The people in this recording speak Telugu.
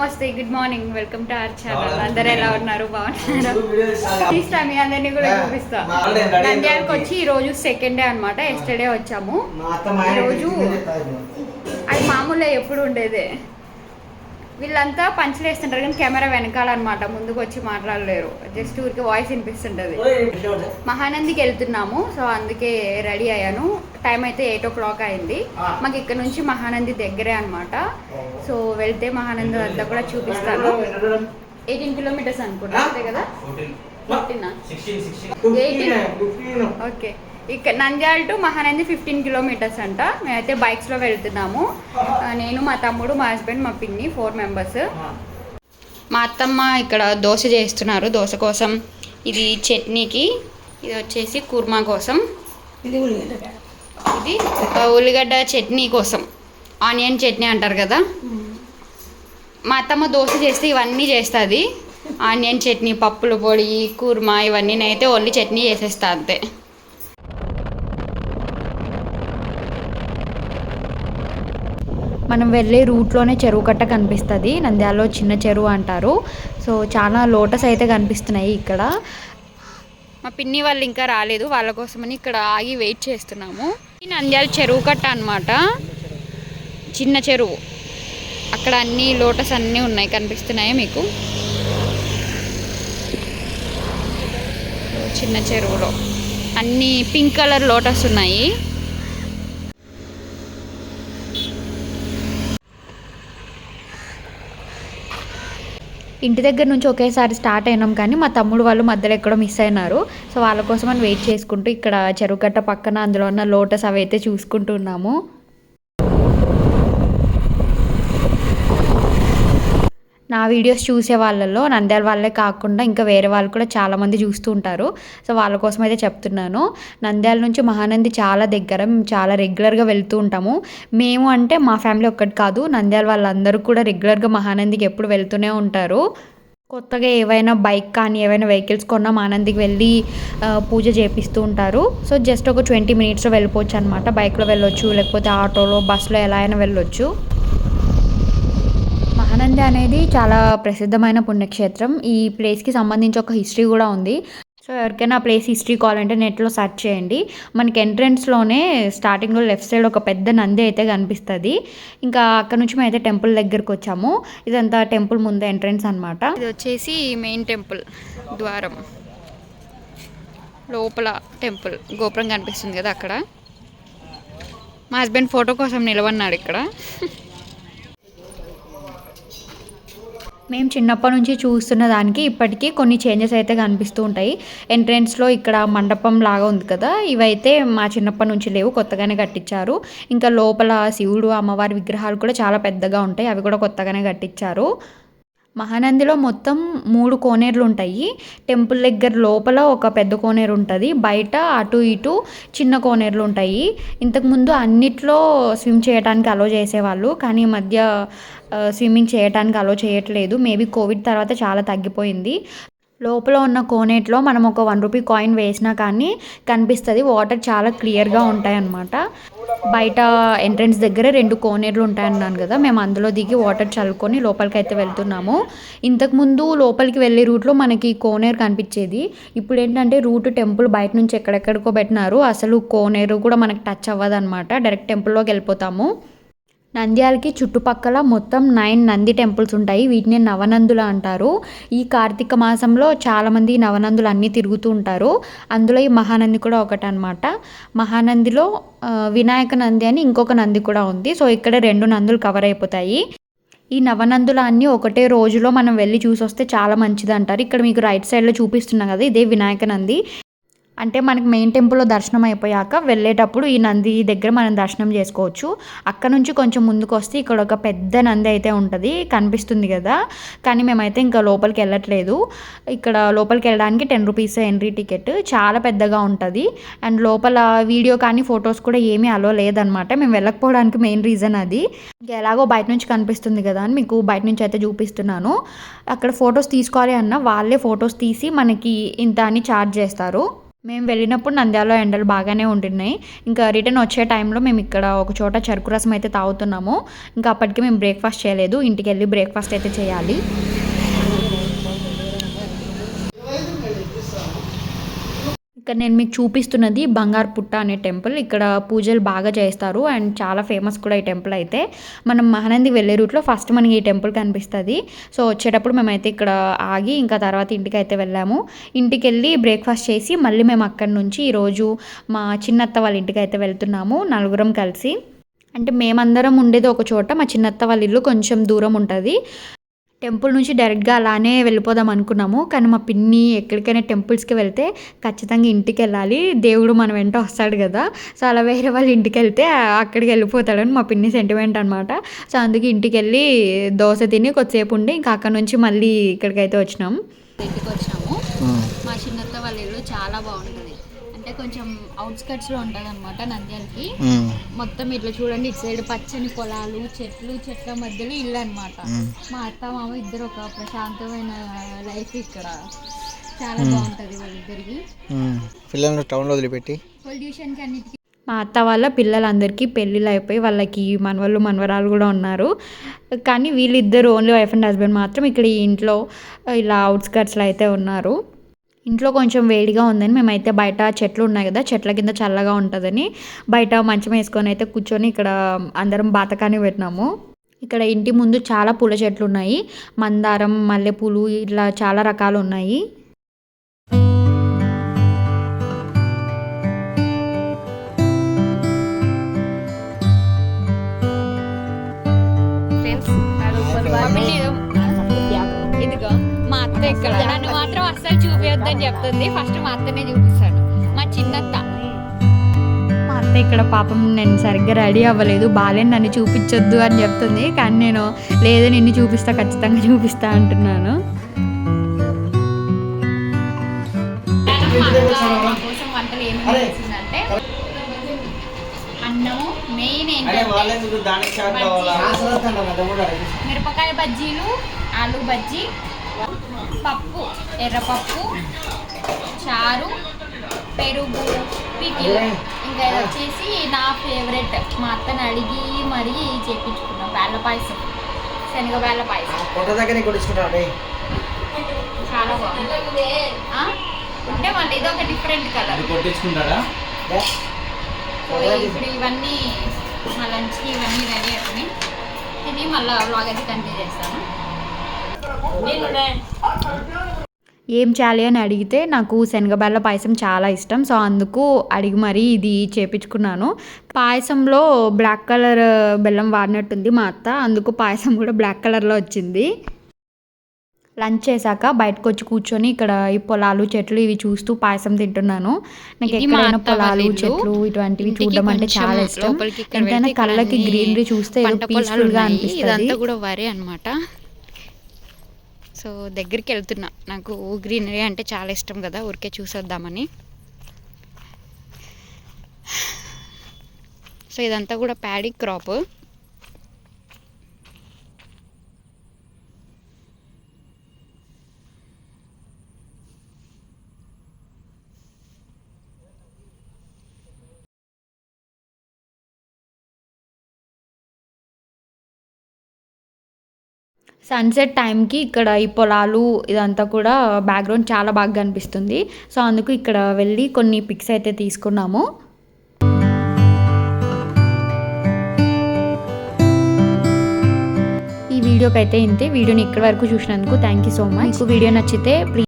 నమస్తే good morning welcome to our channel అందరు ఎలా ఉన్నారు? బాగున్నారు? తీస్తా మీ అందరినీ కూడా చూపిస్తా. నంద్యాలకు వచ్చి ఈ రోజు సెకండ్ డే అనమాట ఎస్టర్డే వచ్చాము. ఈరోజు అది మామూలుగా ఎప్పుడు ఉండేదే. వీళ్ళంతా పంచులు వేస్తుంటారు కానీ కెమెరా వెనకాల అనమాట ముందుకు వచ్చి మాట్లాడలేరు. జస్ట్ ఊరికి వాయిస్ వినిపిస్తుంటది. మహానందికి వెళ్తున్నాము సో అందుకే రెడీ అయ్యాను. టైం అయితే ఎయిట్ ఓ క్లాక్ అయింది మాకు ఇక్కడ నుంచి మహానంది దగ్గరే అన్నమాట. సో వెళ్తే మహానంది అంతా కూడా చూపిస్తాను. ఎయిటీన్ కిలోమీటర్స్ అనుకుంటా అంతే కదా? ఓకే ఇక్కడ Nandyal to Mahanandi fifteen kilometres అంట. మేమైతే బైక్స్లో వెళ్తున్నాము. నేను మా తమ్ముడు మా హస్బెండ్ మా పిన్ని ఫోర్ మెంబర్స్ మా అత్తమ్మ ఇక్కడ దోశ చేస్తున్నారు. దోశ కోసం ఇది చట్నీకి ఇది వచ్చేసి కుర్మా కోసం. ఇది ఉల్లిగడ్డ. ఇది ఆ, ఉల్లిగడ్డ చట్నీ కోసం. ఆనియన్ చట్నీ అంటారు కదా. మా అత్తమ్మ దోశ చేస్తే ఇవన్నీ చేస్తుంది. ఆనియన్ చట్నీ పప్పుల పొడి కుర్మా ఇవన్నీ నేనైతే ఓన్లీ చట్నీ చేసేస్తా అంతే. మనం వెళ్ళే రూట్లోనే చెరువు కట్ట కనిపిస్తుంది. నంద్యాలలో చిన్న చెరువు అంటారు. సో చాలా లోటస్ అయితే కనిపిస్తున్నాయి ఇక్కడ. మా పిన్ని వాళ్ళు ఇంకా రాలేదు. వాళ్ళ కోసమని ఇక్కడ ఆగి వెయిట్ చేస్తున్నాము. ఈ నంద్యాల చెరువు కట్ట అనమాట చిన్న చెరువు. అక్కడ అన్ని లోటస్ అన్నీ ఉన్నాయి. కనిపిస్తున్నాయి మీకు? చిన్న చెరువులో. అన్ని పింక్ కలర్ లోటస్ ఉన్నాయి. ఇంటి దగ్గర నుంచి ఒకేసారి స్టార్ట్ అయినాం కానీ మా తమ్ముడు వాళ్ళు మధ్యలో ఎక్కడో మిస్ అయినారు. సో వాళ్ళ కోసం అని వెయిట్ చేసుకుంటూ ఇక్కడ చెరువు కట్ట పక్కన అందులో ఉన్న లోటస్ అవి అయితే చూసుకుంటున్నాము నా వీడియోస్ చూసే వాళ్ళల్లో నంద్యాల వాళ్ళే కాకుండా ఇంకా వేరే వాళ్ళు కూడా చాలామంది చూస్తూ ఉంటారు. సో వాళ్ళ కోసం అయితే చెప్తున్నాను. నంద్యాల నుంచి మహానంది చాలా దగ్గర మేము చాలా రెగ్యులర్గా వెళ్తూ ఉంటాము. మేము అంటే మా ఫ్యామిలీ ఒక్కటి కాదు నంద్యాల వాళ్ళందరూ కూడా రెగ్యులర్గా మహానందికి ఎప్పుడు వెళ్తూనే ఉంటారు. కొత్తగా ఏవైనా బైక్ కానీ ఏవైనా వెహికల్స్ కొన్నా ఆనందికి వెళ్ళి పూజ చేపిస్తూ ఉంటారు. సో జస్ట్ ఒక ట్వంటీ మినిట్స్లో వెళ్ళిపోవచ్చు అనమాట బైక్లో వెళ్ళొచ్చు లేకపోతే ఆటోలో బస్సులో ఎలా అయినా వెళ్ళొచ్చు. మహానంది అనేది చాలా ప్రసిద్ధమైన పుణ్యక్షేత్రం. ఈ ప్లేస్కి సంబంధించి ఒక హిస్టరీ కూడా ఉంది. సో ఎవరికైనా ఆ ప్లేస్ హిస్టరీ కావాలంటే నెట్లో సెర్చ్ చేయండి. మనకి ఎంట్రన్స్లోనే స్టార్టింగ్లో లెఫ్ట్ సైడ్ ఒక పెద్ద నంది అయితే కనిపిస్తుంది. ఇంకా అక్కడ నుంచి మేము అయితే టెంపుల్ దగ్గరకు వచ్చాము. ఇదంతా టెంపుల్ ముందు ఎంట్రన్స్ అనమాట ఇది వచ్చేసి మెయిన్ టెంపుల్ ద్వారం. లోపల టెంపుల్ గోపురం కనిపిస్తుంది కదా అక్కడ. మా హస్బెండ్ ఫోటో కోసం నిలబడినాడు ఇక్కడ. మేము చిన్నప్పటి నుంచి చూస్తున్న దానికి ఇప్పటికీ కొన్ని చేంజెస్ అయితే కనిపిస్తూ ఉంటాయి. ఎంట్రెన్స్లో ఇక్కడ మండపం లాగా ఉంది కదా ఇవైతే మా చిన్నప్పటి నుంచి లేవు కొత్తగానే కట్టించారు. ఇంకా లోపల శివుడు అమ్మవారి విగ్రహాలు కూడా చాలా పెద్దగా ఉంటాయి అవి కూడా కొత్తగానే కట్టించారు. మహానందిలో మొత్తం మూడు కోనేరులు ఉంటాయి టెంపుల్ దగ్గర లోపల ఒక పెద్ద కోనేరు ఉంటుంది బయట అటు ఇటు చిన్న కోనేరులు ఉంటాయి ఇంతకుముందు అన్నిట్లో స్విమ్ చేయడానికి అలో చేసేవాళ్ళు. కానీ ఈ మధ్య స్విమ్మింగ్ చేయడానికి అలో చేయట్లేదు. మేబీ కోవిడ్ తర్వాత చాలా తగ్గిపోయింది. లోపల ఉన్న కోనేట్లో మనం ఒక వన్ రూపీ కాయిన్ వేసినా కానీ కనిపిస్తుంది. వాటర్ చాలా క్లియర్గా ఉంటాయి అన్నమాట బయట ఎంట్రన్స్ దగ్గర రెండు కోనేరులు ఉంటాయన్నాను కదా మేము అందులో దిగి వాటర్ చల్లుకొని లోపలికి అయితే వెళ్తున్నాము ఇంతకుముందు లోపలికి వెళ్ళే రూట్లో మనకి కోనేరు కనిపించేది. ఇప్పుడు ఏంటంటే రూట్ టెంపుల్ బయట నుంచి ఎక్కడెక్కడికో పెట్టినారు. అసలు కోనేరు కూడా మనకి టచ్ అవ్వదు అనమాట డైరెక్ట్ టెంపుల్లోకి వెళ్ళిపోతాము. నంద్యాలకి చుట్టుపక్కల మొత్తం నైన్ నంది టెంపుల్స్ ఉంటాయి. వీటిని నవనందులు అంటారు. ఈ కార్తీక మాసంలో చాలామంది నవనందులు అన్నీ తిరుగుతూ ఉంటారు. అందులో ఈ మహానంది కూడా ఒకటి అనమాట మహానందిలో వినాయక నంది అని ఇంకొక నంది కూడా ఉంది. సో ఇక్కడ రెండు నందులు కవర్ అయిపోతాయి. ఈ నవనందులు అన్నీ ఒకటే రోజులో మనం వెళ్ళి చూసి వస్తే చాలా మంచిది అంటారు ఇక్కడ మీకు రైట్ సైడ్లో చూపిస్తున్నాం కదా ఇదే వినాయక నంది. అంటే మనకి మెయిన్ టెంపుల్లో దర్శనం అయిపోయాక వెళ్ళేటప్పుడు ఈ నంది దగ్గర మనం దర్శనం చేసుకోవచ్చు. అక్కడ నుంచి కొంచెం ముందుకు వస్తే ఇక్కడ ఒక పెద్ద నంది అయితే ఉంటుంది కనిపిస్తుంది కదా. కానీ మేమైతే ఇంకా లోపలికి వెళ్ళట్లేదు. ఇక్కడ లోపలికి వెళ్ళడానికి టెన్ రూపీస్ ఎంట్రీ టికెట్ చాలా పెద్దగా ఉంటుంది. అండ్ లోపల వీడియో కానీ ఫొటోస్ కూడా ఏమీ అలో లేదనమాట మేము వెళ్ళకపోవడానికి మెయిన్ రీజన్ అది. ఇంకా ఎలాగో బయట నుంచి కనిపిస్తుంది కదా అని మీకు బయట నుంచి అయితే చూపిస్తున్నాను. అక్కడ ఫొటోస్ తీసుకోవాలి అన్న వాళ్ళే ఫొటోస్ తీసి మనకి ఇంత అని ఛార్జ్ చేస్తారు. మేము వెళ్ళినప్పుడు నంద్యాల ఎండలు బాగానే ఉంటున్నాయి. ఇంకా రిటర్న్ వచ్చే టైంలో మేము ఇక్కడ ఒక చోట చెరుకు రసం అయితే తాగుతున్నాము. ఇంకా అప్పటికి మేము బ్రేక్ఫాస్ట్ చేయలేదు. ఇంటికి వెళ్ళి బ్రేక్ఫాస్ట్ అయితే చేయాలి. ఇక్కడ నేను మీకు చూపిస్తున్నది బంగారు పుట్ట అనే టెంపుల్. ఇక్కడ పూజలు బాగా చేస్తారు. అండ్ చాలా ఫేమస్ కూడా ఈ టెంపుల్ అయితే. మనం మహానంది వెళ్ళే రూట్లో ఫస్ట్ మనకి ఈ టెంపుల్ కనిపిస్తుంది. సో వచ్చేటప్పుడు మేమైతే ఇక్కడ ఆగి ఇంకా తర్వాత ఇంటికి అయితే వెళ్ళాము. ఇంటికి వెళ్ళి బ్రేక్ఫాస్ట్ చేసి మళ్ళీ మేము అక్కడి నుంచి ఈరోజు మా చిన్నత్త వాళ్ళ ఇంటికి అయితే వెళ్తున్నాము నలుగురం కలిసి. అంటే మేమందరం ఉండేది ఒక చోట. మా చిన్నత్త వాళ్ళ ఇల్లు కొంచెం దూరం ఉంటుంది. టెంపుల్ నుంచి డైరెక్ట్గా అలానే వెళ్ళిపోదాం అనుకున్నాము. కానీ మా పిన్ని ఎక్కడికైనా టెంపుల్స్కి వెళ్తే ఖచ్చితంగా ఇంటికి వెళ్ళాలి దేవుడు మన వెంట వస్తాడు కదా. సో అలా వేరే వాళ్ళ ఇంటికి వెళ్తే అక్కడికి వెళ్ళిపోతాడని మా పిన్ని సెంటిమెంట్ అనమాట సో అందుకే ఇంటికి వెళ్ళి దోశ తిని కొద్దిసేపు ఉండి ఇంకా అక్కడ నుంచి మళ్ళీ ఇక్కడికైతే వచ్చినాం. ఇంటికి వచ్చినాము. మా చిన్నత్త వాళ్ళ ఇల్లు చాలా బాగుంటుంది. అంటే కొంచెం అవుట్స్కట్స్లో ఉంటుంది అనమాట నంద్యాలకి మొత్తం ఇట్లా చూడండి ఇటు సైడ్ పచ్చని పొలాలు చెట్లు చెట్ల మధ్యలో ఇల్లు అనమాట మా అత్త మామ ఇద్దరు ఒక ప్రశాంతమైన లైఫ్ ఇక్కడ. చాలా బాగుంటది వాళ్ళిద్దరికి పిల్లలను టౌన్లో వదిలిపెట్టి. పొల్యూషన్కి అన్నిటికీ మా అత్త వాళ్ళ పిల్లలందరికీ పెళ్ళిళ్ళు అయిపోయి వాళ్ళకి మనవాళ్ళు మనవరాలు కూడా ఉన్నారు. కానీ వీళ్ళిద్దరు ఓన్లీ వైఫ్ అండ్ హస్బెండ్ మాత్రం ఇక్కడ ఈ ఇంట్లో ఇలా అవుట్స్కట్స్లో అయితే ఉన్నారు. ఇంట్లో కొంచెం వేడిగా ఉందని మేమైతే బయట చెట్లు ఉన్నాయి కదా చెట్ల కింద చల్లగా ఉంటుందని బయట మంచం వేసుకొని అయితే కూర్చొని ఇక్కడ అందరం బాతకాని పెట్టినాము. ఇక్కడ ఇంటి ముందు చాలా పూల చెట్లు ఉన్నాయి. మందారం మల్లెపూలు ఇట్లా చాలా రకాలు ఉన్నాయి. ఇక్కడ. నన్ను మాత్రం అస్సలు చూపించొద్దని చెప్తుంది. ఫస్ట్ మా అత్తనే చూపిస్తాను మా చిన్నత్త. మా అత్త ఇక్కడ పాపం నేను సరిగ్గా రెడీ అవ్వలేదు. బాలేని నన్ను చూపించొద్దు అని చెప్తుంది. కానీ నేను లేదు నిన్ను చూపిస్తా ఖచ్చితంగా చూపిస్తా అంటున్నాను. కోసం వంటలు ఏమేమి చేసిందంటే అన్నము మెయిన్ ఏంటంటే మిరపకాయ బజ్జీలు ఆలు బజ్జీ పప్పు ఎర్రపప్పు చారు పెరుగు పికిల్ ఇంకా ఇది వచ్చేసి నా ఫేవరెట్ మా అత్తని అడిగి మరీ చేపించుకున్నాం. బేళ్ళ పాయసం. శనగ బేళ్ళ పాయసం. దగ్గర చాలా బాగుంది? అంటే మళ్ళీ ఇది ఒక డిఫరెంట్ కలర్ ఇప్పుడు ఇవన్నీ మా లంచ్కి ఇవన్నీ రెడీ అవుతున్నాయి ఇది మళ్ళీ వ్లాగ్ అయితే కంటిన్యూ చేస్తాను. ఏం చేయాలి అని అడిగితే నాకు శనగబెల్ల పాయసం చాలా ఇష్టం. సో అందుకు అడిగి మరీ ఇది చేపించుకున్నాను. పాయసంలో బ్లాక్ కలర్ బెల్లం వాడినట్టుంది మా అత్త. అందుకు పాయసం కూడా బ్లాక్ కలర్లో వచ్చింది. లంచ్ చేశాక బయటకు వచ్చి కూర్చొని ఇక్కడ ఈ పొలాలు చెట్లు ఇవి చూస్తూ పాయసం తింటున్నాను. నాకు ఎక్కడైనా పొలాలు. చెట్లు ఇటువంటివి చూడడం అంటే చాలా ఇష్టం. ఎంతైనా కళ్ళకి గ్రీనరీ చూస్తే పీస్ఫుల్గా. అనిపిస్తుంది. కూడా వరే అన్నమాట. సో దగ్గరికి వెళ్తున్నా నాకు గ్రీనరీ అంటే చాలా ఇష్టం కదా ఊరికే చూసొద్దామని. సో ఇదంతా కూడా ప్యాడీ క్రాప్. సన్సెట్ టైంకి ఇక్కడ ఈ పొలాలు ఇదంతా కూడా బ్యాక్గ్రౌండ్ చాలా బాగా కనిపిస్తుంది. సో అందుకు ఇక్కడ వెళ్ళి కొన్ని పిక్స్ అయితే తీసుకున్నాము. ఈ వీడియోకి అయితే ఇంతే. వీడియోని ఇక్కడి వరకు చూసినందుకు thank you so much video నచ్చితే ప్లీజ్